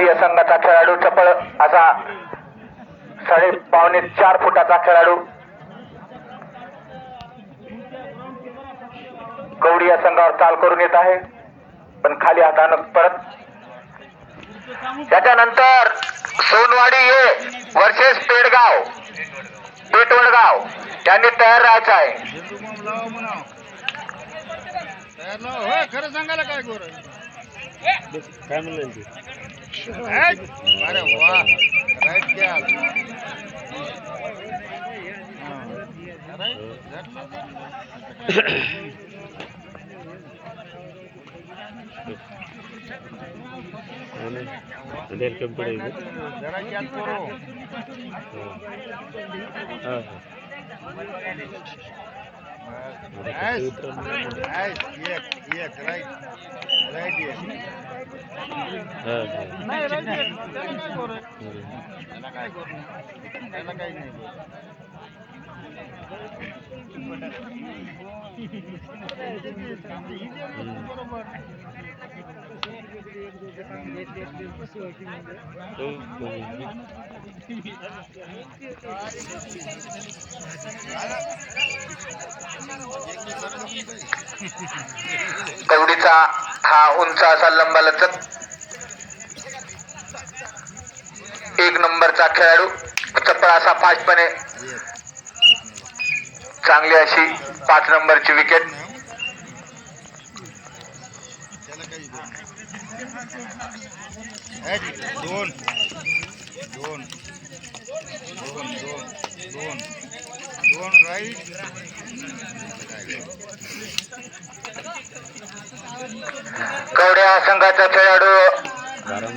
भोवती या संघाचा खेळाडू चपळ असा साडे पावणे चार फुटाचा खेळाडू. कवडी या संघावर चाल करून येत आहे पण खाली हातानं परत. त्याच्यानंतर सोनवाडी ये वर्सेस पेडगाव पेटवडगाव त्यांनी तयार राहायचं आहे. काय गोर काय म्हणलं ते अरे वा राईट घ्या अंधेर कमी पडेल जरा याद करो हा Nice. Nice. एक एक राईट राईट एक हा तेवढीचा हा उंच असा लंबा लचक. एक नंबरचा खेळाडू चपळ असा फास्टपणे चांगली अशी पाच नंबरची विकेट त्याला काही गोर एक दोन दोन दोन दोन दोन दोन राईट कवड्या संघाचा खेळाडू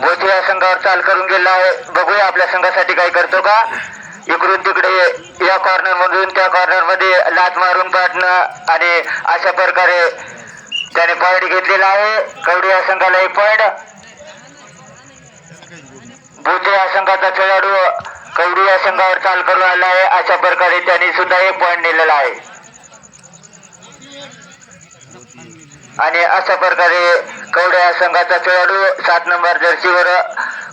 भोती या संघावर चाल करून गेला आहे. बघूया आपल्या संघासाठी काय करतो का? इकडून तिकडे या कॉर्नर मधून त्या कॉर्नरमध्ये लात मारून काढणं आणि अशा प्रकारे त्याने पॉईंट घेतलेला आहे. कवडी या संघाला एक पॉईंट भोते या संघाचा खेळाडू कवडी या संघावर चाल करून आला आहे. अशा प्रकारे त्यांनी सुद्धा एक पॉईंट नेलेला आहे. आणि अशा प्रकारे कवड्या या संघाचा खेळाडू सात नंबर जर्सीवर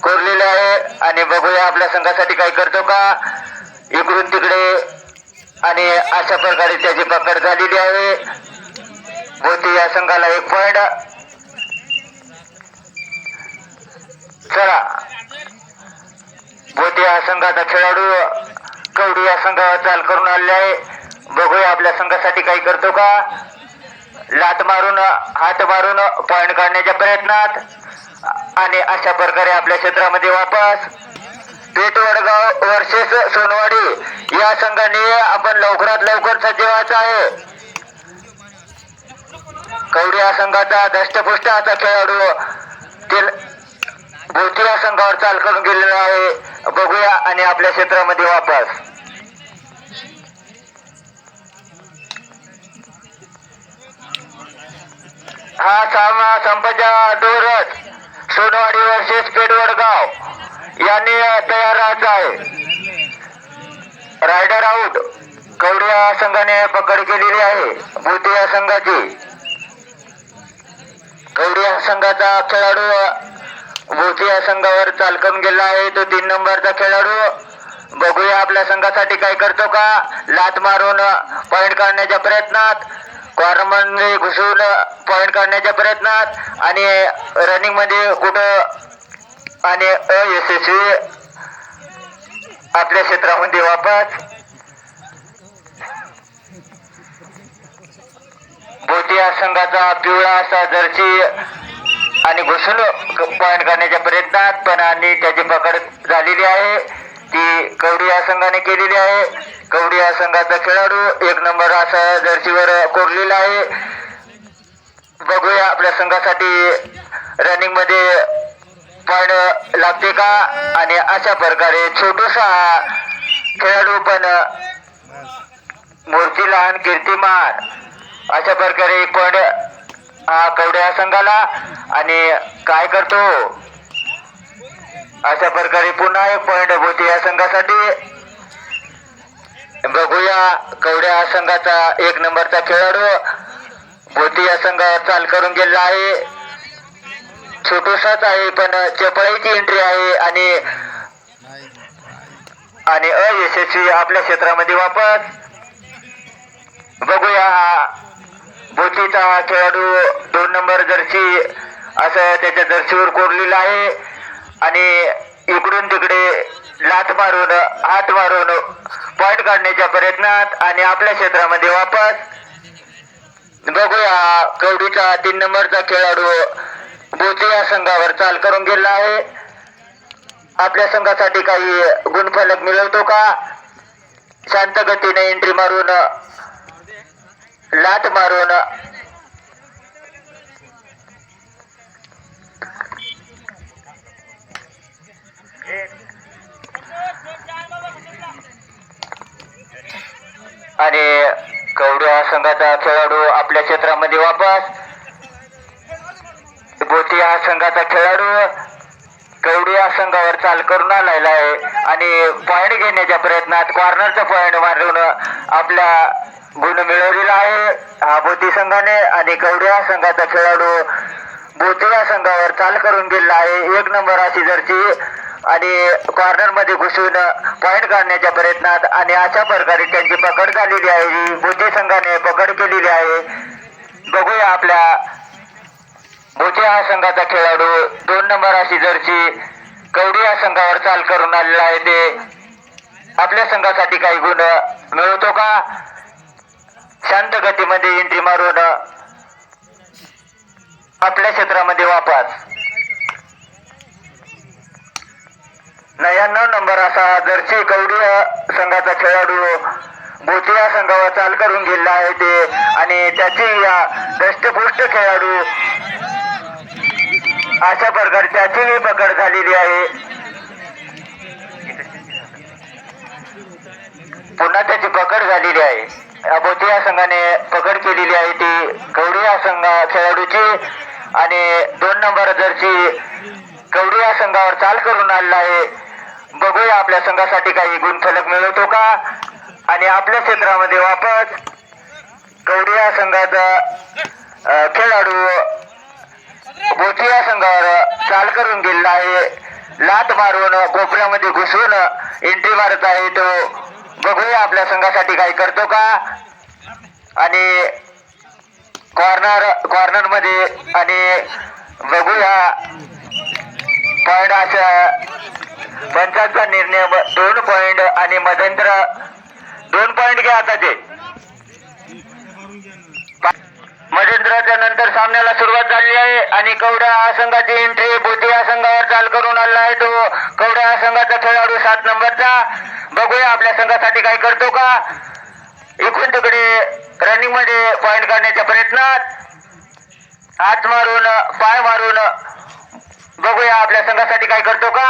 कोरलेला आहे. आणि बघूया आपल्या संघासाठी काय करतो का. इकडून तिकडे. आणि अशा प्रकारे त्याची पकड झालेली आहे. भोती या संघाला एक पॉइंट चला. भोती या संघाचा खेळाडू कवडी या संघावर चाल करून आलेला आहे. बघूया आपल्या संघासाठी काही करतो का? लात मारून हात मारून पॉइंट काढण्याच्या प्रयत्नात. आणि अशा प्रकारे आपल्या क्षेत्रामध्ये वापस. पेठ वडगाव वर्सेस सोनवाडी या संघाने आपण लवकरात लवकर सज्ज व्हायचं आहे. कवडी या संघाचा दष्टपुष्ट असा खेळाडू. ते या संघावर चाल करून गेलेला आहे. बघूया आणि आपल्या क्षेत्रामध्ये वापस. हा सामना संपाच्या दूरच सोनवाडी वर्सेस पेडवडगाव यांनी तयार राहायचा आहे. रायडर आऊट कवडिया संघाने पकड केलेली आहे. भूते या संघाची. गौरी या संघाचा खेळाडू भूते या संघावर चालकून गेला आहे. तो तीन नंबरचा खेळाडू. बघूया आपल्या संघासाठी काय करतो का? लात मारून पॉइंट काढण्याच्या प्रयत्नात. कॉर्नरमध्ये घुसून पॉइंट काढण्याच्या प्रयत्नात. आणि रनिंगमध्ये कुठं? आणि अयशस्वी आपल्या क्षेत्रामध्ये वापस भोतिया संघाचा पिवळा असा जर्सी आणि घुसून पॉइंट करण्याच्या प्रयत्नात पण आणि त्याची पकड झालेली आहे. ती कवडी या संघाने केलेली आहे. कवडी या संघाचा खेळाडू एक नंबर असा जर्सीवर कोरलेला आहे. बघूया आपल्या संघासाठी रनिंगमध्ये पॉइंट लागते का? आणि अशा प्रकारे छोटूसा खेळाडू पण मूर्ती लहान कीर्तिमान अशा प्रकारे एक पॉईंट हा कवड्या संघाला आणि काय करतो? अशा प्रकारे पुन्हा एक पॉईंट भोती या संघासाठी. बघूया कवड्या संघाचा एक नंबरचा खेळाडू. भोती या संघावर चाल करून गेलेला आहे. छोटूसाच आहे पण चपळाईची एंट्री आहे आणि आणि अयशस्वी आपल्या क्षेत्रामध्ये वापस. बघूया बोचीचा हा खेळाडू दोन नंबर जर्सी असं त्याच्या जर्सीवर कोरलेलं आहे. आणि इकडून तिकडे लात मारून हात मारून पॉइंट काढण्याच्या प्रयत्नात आणि आपल्या क्षेत्रामध्ये वापस. बघूया कवडीचा तीन नंबरचा खेळाडू बोचे या संघावर चाल करून गेला आहे. आपल्या संघासाठी काही गुणफलक मिळवतो का? शांत गतीने एंट्री मारून लात मारून. आणि कवड्या संघाचा खेळाडू आपल्या क्षेत्रामध्ये वापस. बोती हा संघाचा खेळाडू. कवडी या संघावर चाल करून आलेला आहे. आणि पॉइंट घेण्याच्या प्रयत्नात कॉर्नरचा पॉइंट मारून आपल्या गुण मिळवलेला आहे. हा बोती संघाने आणि कवडी या संघाचा खेळाडू बोती या संघावर चाल करून गेलेला आहे. एक नंबर अशी जरची आणि कॉर्नरमध्ये घुसून पॉइंट काढण्याच्या प्रयत्नात आणि अशा प्रकारे त्यांची पकड झालेली आहे. बोती संघाने पकड केलेली आहे. बघूया आपल्या बोचे हा संघाचा खेळाडू दोन नंबर अशी जरची कवडी या संघावर चाल करून आलेला आहे. ते आपल्या संघासाठी काही गुण मिळवतो का? शांत गतीमध्ये एंट्री मारून आपल्या क्षेत्रामध्ये वापस. नव्याण्णव नंबर असा जर्सी कवडी संघाचा खेळाडू बोचे संघावर चाल करून गेला आहे ते. आणि त्याची या दष्टपुष्ट खेळाडू अशा प्रकारे त्याचीही पकड झालेली आहे. पुन्हा त्याची पकड झालेली आहे. बोती या संघाने पकड केलेली आहे ती. कवडी या संघा खेळाडूची आणि दोन नंबर जरची कवडी या संघावर चाल करून आलेला आहे. बघूया आपल्या संघासाठी काही गुणफलक मिळवतो का? आणि आपल्या क्षेत्रामध्ये वापस कवडी या संघाचा खेळाडू खेळाडू बोचिया संघावर चाल करून गेलेला आहे. लात मारून कोपऱ्यामध्ये घुसून एंट्री मारत आहे तो. बघूया आपल्या संघासाठी काही करतो का? आणि कॉर्नर कॉर्नरमध्ये आणि बघूया. पॉइंट अशा पंचांचा निर्णय दोन पॉइंट आणि मध्यंतर दोन पॉइंट घ्या आता मजेंद्रच्या नंतर सामन्याला सुरुवात झाली आहे आणि कवड्या हा संघाची एंट्री बोटी या संघावर चाल करून आला आहे तो. कवड्या हा संघाचा खेळाडू सात नंबरचा. बघूया आपल्या संघासाठी काय करतो का. इकडून तिकडे रनिंगमध्ये पॉइंट काढण्याच्या प्रयत्नात. हात मारून पाय मारून बघूया आपल्या संघासाठी काय करतो का.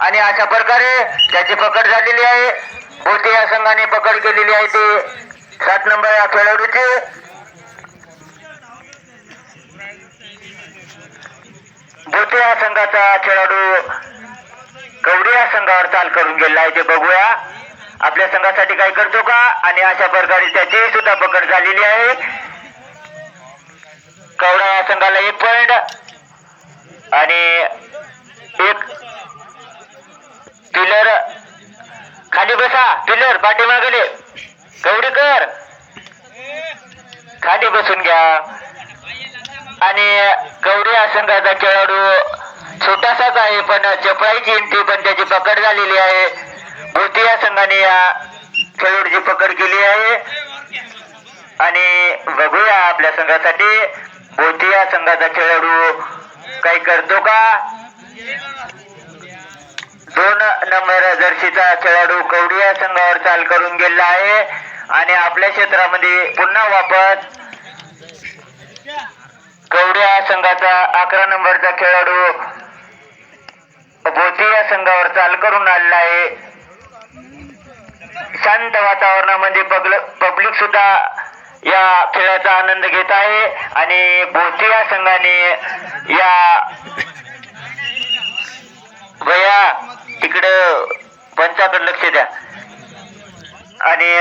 आणि अशा प्रकारे त्याची पकड झालेली आहे. बोटी या संघाने पकड केलेली आहे ती. सात नंबर या खेळाडूची. बोटे या संघाचा खेळाडू कवडी या संघावर चाल करून गेला आहे. ते बघूया. आपल्या संघासाठी काय करतो का? आणि अशा प्रकारे त्याची सुद्धा पकड झालेली आहे. कवडा या संघाला एक पॉइंट आणि एक पिलर खाली बसा. पिलर पाठीमागले कवडीकर खाली बसून घ्या. आणि गौरी या संघाचा खेळाडू छोटासाच आहे पण चपळाईची एंट्री पण त्याची पकड झालेली आहे. भोती या संघाने या खेळाडूची पकड केली आहे. आणि बघूया आपल्या संघासाठी. गोतिया या संघाचा खेळाडू काही करतो का? दोन नंबर जर्सीचा खेळाडू कवडी या संघावर चाल करून गेला आहे. आणि आपल्या क्षेत्रामध्ये पुन्हा वापस कवड्या संघाचा अकरा नंबरचा खेळाडू भोती या संघावर चाल करून आलेला आहे. शांत वातावरणामध्ये पब्लिक सुद्धा या खेळाचा आनंद घेत आहे आणि भोती या संघाने या भया तिकडं पंचाकडे लक्ष द्या. आणि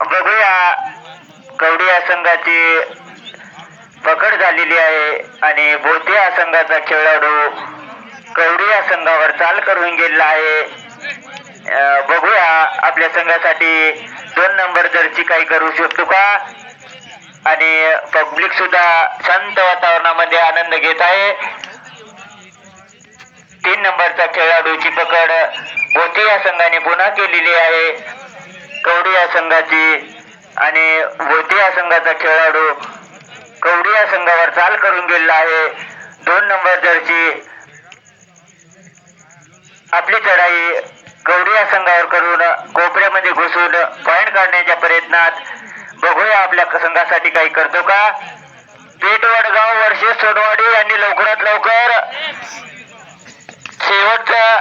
बघूया कवडी या संघाची पकड झालेली आहे आणि बोटी भोती या संघाचा खेळाडू कवडी या संघावर चाल करून गेलेला आहे. बघूया आपल्या संघासाठी दोन नंबर जर्सी काही करू शकतो का? आणि पब्लिक सुद्धा शांत वातावरणामध्ये आनंद घेत आहे. तीन नंबरचा खेळाडूची पकड भोती या संघाने पुन्हा केलेली आहे. कवडी या संघाची आणि भोती या संघाचा खेळाडू कवडी या संघावर चाल करून गेलेला आहे. दोन नंबर जर्सी. आपली चढाई कवडी या संघावर करून कोपऱ्यामध्ये घुसून पॉइंट काढण्याच्या प्रयत्नात. बघूया आपल्या संघासाठी काही करतो का? पेठ वडगाव वर्षे सोनवाडी यांनी लवकरात लवकर शेवटचा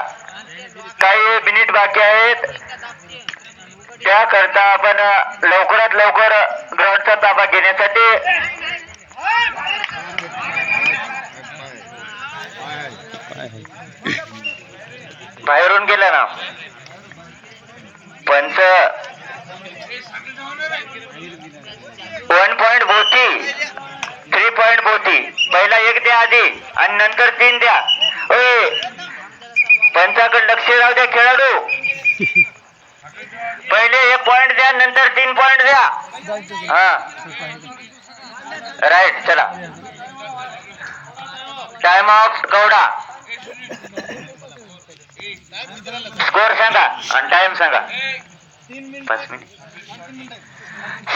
काही मिनिट बाकी आहेत. त्याकरता आपण लवकरात लवकर ग्राउंडचा ताबा घेण्यासाठी बाहेरून गेला ना. पंच. वन पॉइंट भोवती. थ्री पॉइंट भोवती. पहिला एक द्या आधी आणि नंतर तीन द्या. ओय पंचाकडे लक्ष राहू द्या खेळाडू. पहिले एक पॉइंट द्या नंतर तीन पॉइंट द्या. हा. राईट चला. Time of Gowda. स्कोर सांगा आणि टाइम सांगा. पाच मिनिट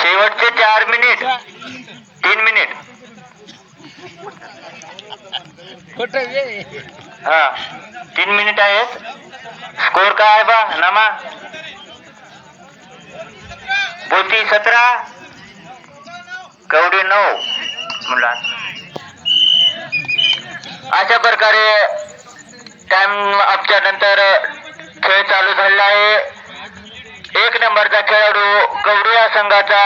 शेवटचे चार मिनिट तीन मिनिट हा तीन मिनिट आहेत. स्कोर काय बा नामा? बोती सतरा. कवडी नऊ. मुला. अशा प्रकारे टाइम अपच्या नंतर खेळ चालू झालेला आहे. एक नंबरचा खेळाडू कवडी या संघाचा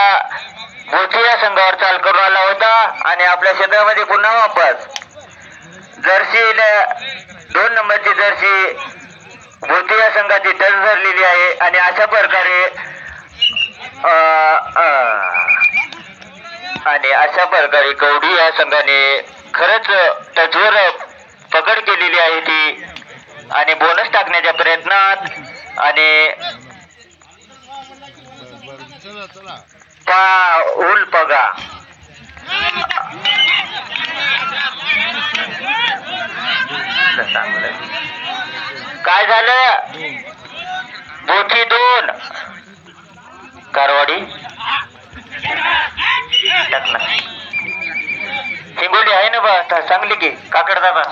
भोती या संघावर चाल करून आला होता आणि आपल्या क्षेत्रामध्ये पुन्हा वापस जर्सी दोन नंबरची जर्सी भोती या संघाची टच धरलेली आहे. आणि अशा प्रकारे आणि अशा प्रकारे कवडी या संघाने खरंच टचवर पकड केलेली आहे ती. आणि बोनस टाकण्याच्या प्रयत्नात आणि पाऊल पगा. काय झालं? बोटी दोन. कारवाडी? टाकला हिंगोली आहे ना बा आता चांगली की काकड दादा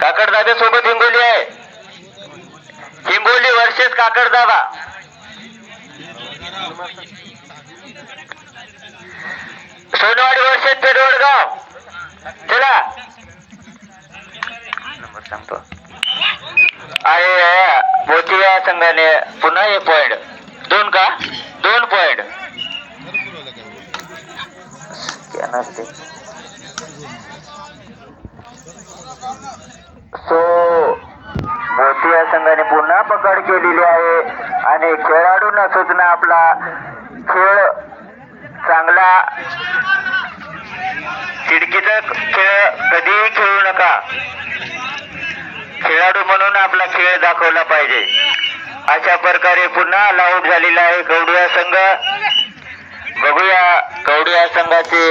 काकड सोबत हिंगोली आहे. हिंगोली वर्षेस काकड दादा सोनवाडी वर्षेस पेडवडगाव चला. नंबर सांगतो. अरे मोतिया संघाने पुन्हा एक पॉइंट दोन का? दोन पॉइंट सो मोतिया संघाने पुन्हा पकड केलेली आहे आणि खेळाडूंना सुद्धा आपला खेळ चांगला चिडकीचा खेळ कधीही खेळू नका. खेळाडू म्हणून आपला खेळ दाखवला पाहिजे. अशा प्रकारे पुन्हा लाऊट झालेला आहे गौडिया संघ. बघूया कवडिया संघाचे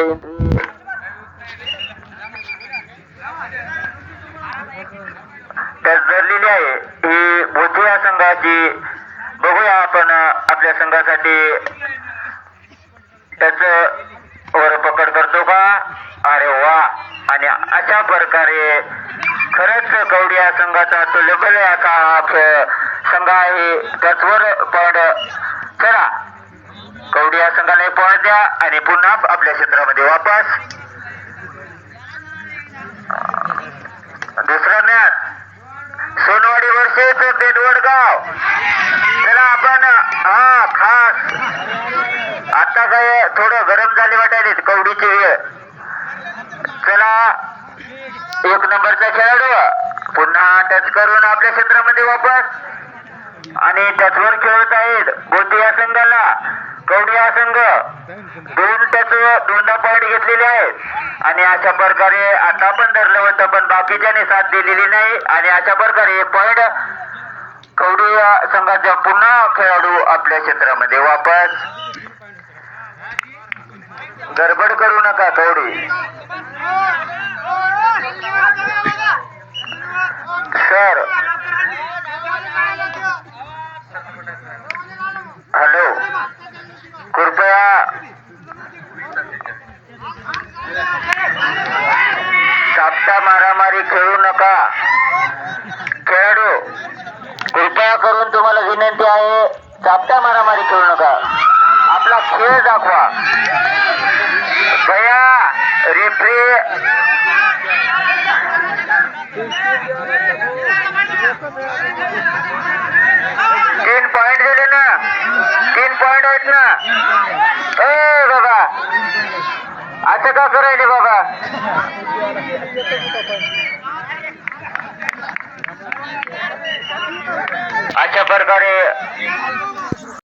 टच धरलेली आहे. ही भोतिया संघाची बघूया आपण आपल्या संघासाठी त्याच वर पकड करतो का? अरे वा! आणि अशा प्रकारे खरंच कवडी या संघाचा तो लेबल असा संघ आहे. त्याचवर पॉइंट चला कवडी या संघाला पॉइंट द्या आणि पुन्हा आपल्या क्षेत्रामध्ये वापस. दुसरा मॅच. सोनवाडी वर्षेच बेडवडगाव चला आपण हा खास. आता काय थोडं गरम झाले वाटायले कवडीची वेळ. चला एक नंबरचा खेळाडू. पुन्हा टच करून आपल्या क्षेत्रामध्ये वापस. आणि त्याचवर खेळत आहेत गोटी या संघाला. कवडी हा संघ. दोन टच दोनदा पॉईंट घेतलेले आहेत. आणि अशा प्रकारे आता पण धरलं होतं पण बाकीच्याने साथ दिलेली नाही. आणि अशा प्रकारे पॉईंट कवडी या संघाचा पुन्हा खेळाडू आपल्या क्षेत्रामध्ये वापस गडबड करू नका कवडी सर हॅलो कृपया सापटा मारामारी खेळू नका खेळाडू कृपया करून तुम्हाला विनंती आहे सापटा मारामारी खेळू नका. आपला खेळ दाखवा. भया रेफरी तीन पॉइंट दिले ना? तीन पॉइंट आहेत ना? ए बाबा. असं का करायले बाबा? अशा प्रकारे